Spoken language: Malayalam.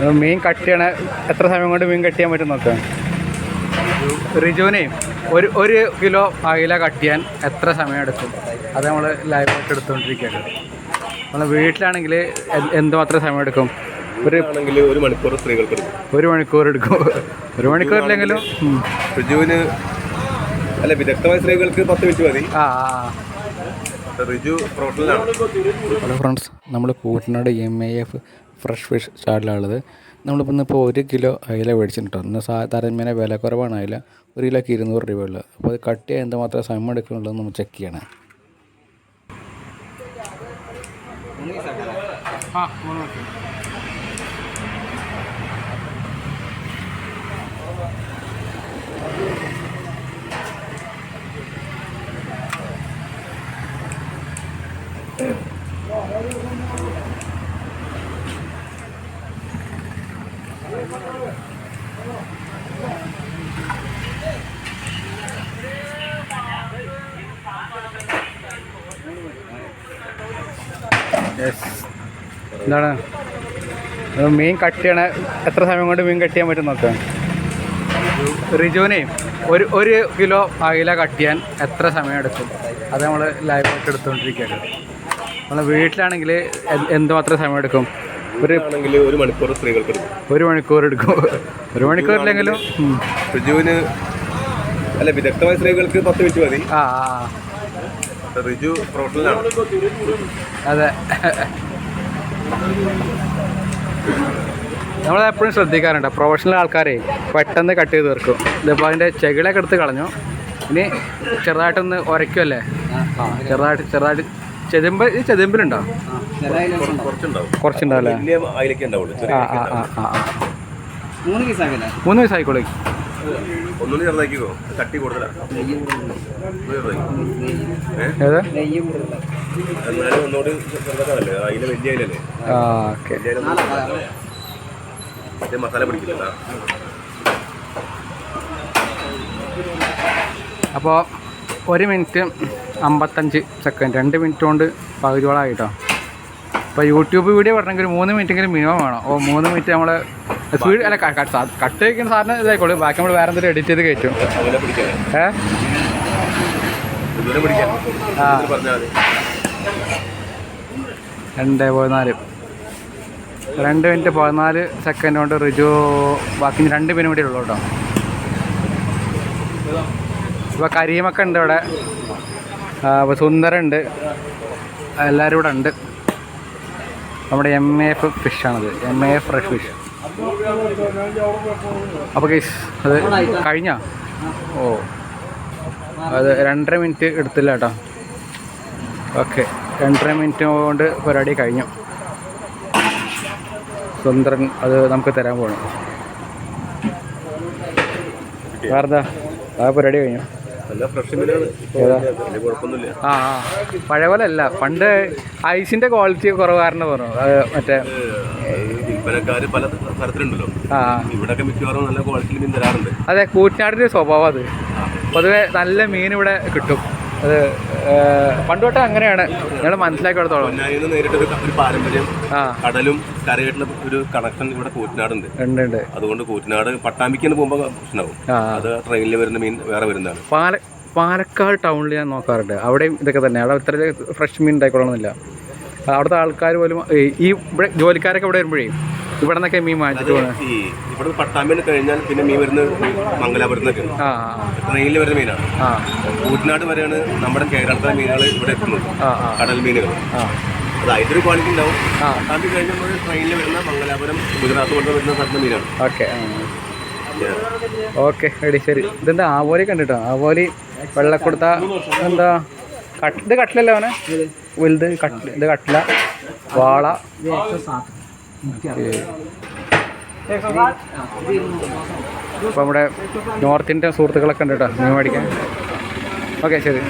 മീൻ കട്ട് ചെയ്യണ എത്ര സമയം കൊണ്ട് മീൻ കട്ട് ചെയ്യാൻ പറ്റും നോക്കാം. റിജുവിനെ ഒരു ഒരു കിലോ അയില കട്ട് ചെയ്യാൻ എത്ര സമയം എടുക്കും? അത് നമ്മൾ ലൈവായിട്ട് എടുത്തുകൊണ്ടിരിക്കുകയാണ്. നമ്മൾ വീട്ടിലാണെങ്കിൽ എ- എന്തുമാത്രം സമയം എടുക്കും? ഒരു ഒരു മണിക്കൂർ സ്ത്രീകൾക്ക് എടുക്കും. ഒരു മണിക്കൂർ എടുക്കും. ഒരു മണിക്കൂറില്ലെങ്കിലും ഉം. റിജുവിന് അല്ല വിദഗ്ധമായ സ്ത്രീകൾക്ക് പത്ത് മിനിറ്റ് മതി. ആ. റിജു പ്രൊഫഷണലാണ് ഹലോ ഫ്രണ്ട്സ് നമ്മൾ Kuttanad M I F fresh fish സ്റ്റാളിലുള്ളത് നമ്മളിപ്പോൾ ഇന്നിപ്പോൾ ഒരു കിലോ അയില മേടിച്ചിട്ടുണ്ട് ഇന്ന് സാ താരതമ്യേന വില കുറവാണ് അയില. ഒരു കിലോക്ക് ഇരുന്നൂറ് ഉള്ളത് അപ്പോൾ അത് കട്ട് ചെയ്യാൻ എന്തുമാത്രം സമയം എടുക്കുന്നുള്ളതെന്ന് നമ്മൾ ചെക്ക് ചെയ്യണം. എന്താണ്? മീൻ കട്ട് ചെയ്യണ എത്ര സമയം കൊണ്ട് മീൻ കട്ട് ചെയ്യാൻ പറ്റും നോക്കാം. റിജുവിനെ ഒരു ഒരു കിലോ അയില കട്ട് ചെയ്യാൻ എത്ര സമയം എടുക്കും? അത് നമ്മൾ ലൈവായിട്ട് എടുത്തുകൊണ്ടിരിക്കുകയാണ്. നമ്മൾ വീട്ടിലാണെങ്കിൽ എന്തുമാത്രം സമയം എടുക്കും? ഒരു ഒരു മണിക്കൂർ സ്ത്രീകൾക്ക് എടുക്കും. ഒരു മണിക്കൂർ എടുക്കും. ഒരു മണിക്കൂറില്ലെങ്കിലും ഉം. റിജുവിന് അല്ല വിദഗ്ധമായ സ്ത്രീകൾക്ക് പത്ത് മിനിറ്റ് മതി. ആ. റിജു പ്രൊഫഷണലാണ്. അതെ. നമ്മൾ എപ്പോഴും ശ്രദ്ധിക്കാറുണ്ട് പ്രൊഫഷണൽ ആൾക്കാരെ പെട്ടെന്ന് കട്ട് ചെയ്ത് തീർക്കും. ഇതിപ്പോൾ അതിന്റെ ചെകിളൊക്കെ എടുത്ത് കളഞ്ഞു. ഇനി ചെറുതായിട്ടൊന്ന് ഉരയ്ക്കുമല്ലേ ആ ചെറുതായിട്ട് ചെറുതായിട്ട് ചെതുമ്പ് ഈ ചെതമ്പിലുണ്ടോ? കുറച്ചുണ്ടാവില്ലേ. മൂന്ന് വയസ്സായിക്കോളേ ഒന്നുകൂടി ചെറുതാക്കിക്കോ. കട്ടി കൂടുതലാണ് എന്നാലും വലിയ മറ്റേ മസാല പിടിക്കില്ല അപ്പോൾ ഒരു മിനിറ്റ് അമ്പത്തഞ്ച് സെക്കൻഡ് രണ്ട് മിനിറ്റ് കൊണ്ട് പകുതിയോളായിട്ടോ. അപ്പോൾ യൂട്യൂബ് വീഡിയോ പറഞ്ഞെങ്കിൽ ഒരു മൂന്ന് മിനിറ്റെങ്കിലും മിനിമം വേണം. ഓ മൂന്ന് മിനിറ്റ് നമ്മൾ സ്പീഡ് അല്ല കട്ട് വയ്ക്കുന്ന സാറിന് ഇതായിക്കോളൂ. ബാക്കി നമ്മൾ വേറെ എന്തെങ്കിലും എഡിറ്റ് ചെയ്ത് കയറ്റും. ഏ? ആ. രണ്ട് പതിനാല്. രണ്ട് മിനിറ്റ് പതിനാല് സെക്കൻഡ് കൊണ്ട് റിജു ബാക്കി രണ്ട് മിനിറ്റ് കൂടി ഉള്ളൂ കേട്ടോ. ഇപ്പോൾ കരീമൊക്കെ ഉണ്ട് ഇവിടെ. അപ്പോൾ സുന്ദരുണ്ട്. എല്ലാവരും ഇവിടെ ഉണ്ട്. നമ്മുടെ എം എഫ് ഫിഷാണത് എം എ ഫ്രഷ് ഫിഷ് അപ്പോൾ കേസ് അത് കഴിഞ്ഞ? ഓ. അത് രണ്ടര മിനിറ്റ് എടുത്തില്ല കേട്ടോ. ഓക്കെ രണ്ടര മിനിറ്റ് കൊണ്ട് പരിപാടി കഴിഞ്ഞു. സുന്ദരൻ അത് നമുക്ക് തരാൻ പോകണം വേറെന്താ? ആ പരിപാടി കഴിഞ്ഞു. ആ ആ. പഴയ പോലെ അല്ല. പണ്ട് ഐസിന്റെ ക്വാളിറ്റി കുറവ് കാരണം പറഞ്ഞു മറ്റേ വിൽപ്പനക്കാര് പല തരത്തിലുണ്ടല്ലോ. ഇവിടൊക്കെ മിക്കവാറും നല്ല ക്വാളിറ്റിയിൽ മീൻ തരാറുണ്ട്. അതെ കൂറ്റനാടിന്റെ സ്വഭാവം അത്. പൊതുവെ നല്ല മീൻ ഇവിടെ കിട്ടും. അത് പണ്ട് അങ്ങനെയാണ്. ഞങ്ങൾ മനസ്സിലാക്കിയെടുത്തോളം. പാരമ്പര്യം. കടലും കരയായിട്ടുള്ള ഒരു കണക്ഷൻ ഇവിടെ കൂറ്റനാടുണ്ട്. ഉണ്ട് അതുകൊണ്ട് കൂറ്റനാട് പട്ടാമ്പിക്കാണ് പോകുമ്പോൾ പ്രശ്നമാവും. ആ. അത് ട്രെയിനിൽ വരുന്ന മീൻ വേറെ വരുന്നതാണ്. പാല പാലക്കാട് ടൗണിൽ ഞാൻ നോക്കാറുണ്ട്. അവിടെയും ഇതൊക്കെ തന്നെ അവിടെ ഇത്ര ഫ്രഷ് മീൻ ഉണ്ടായിക്കൊള്ളണമെന്നില്ല അവിടുത്തെ ആൾക്കാർ പോലും ഈ- ഇവിടെ ജോലിക്കാരൊക്കെ ഇവിടെ വരുമ്പോഴേ ഇവിടെ നിന്നൊക്കെ മീൻ മാറ്റിട്ട് ഈ ഇവിടെ പട്ടാമ്പിന് കഴിഞ്ഞാൽ പിന്നെ മീൻ വരുന്നത് മംഗലാപുരത്ത് ട്രെയിനിൽ വരുന്ന മീനാണ്. ആ. കൂറ്റനാട് വരെയാണ് നമ്മുടെ കേരളത്തിലെ മീനുകൾ ഇവിടെ എത്തുന്നത്. കടൽ മീനുകൾ. അത് അതിന്റെ ക്വാളിറ്റി ഉണ്ടാവും. പട്ടാമ്പി കഴിഞ്ഞാൽ ട്രെയിനിൽ വരുന്ന മംഗലാപുരം ഗുജറാത്ത് കൊണ്ട് വരുന്ന സ്ഥലത്തെ മീനാണ്. ഓക്കെ ഓക്കെ റെഡി ശരി. ഇതെന്താ ആവോലി കണ്ടിട്ടോ? ആവോലി വെള്ളക്കൊടുത്ത എന്താ? ഇത് കട്ടിലല്ലേ അവനെ? വലുത് കട്ടില. ഇത് കട്ടില. വാള. അപ്പോൾ നമ്മുടെ നോർത്ത് ഇന്ത്യൻ സുഹൃത്തുക്കളൊക്കെ ഉണ്ട് കേട്ടോ. മീൻ മേടിക്കാൻ. ഓക്കെ ശരി.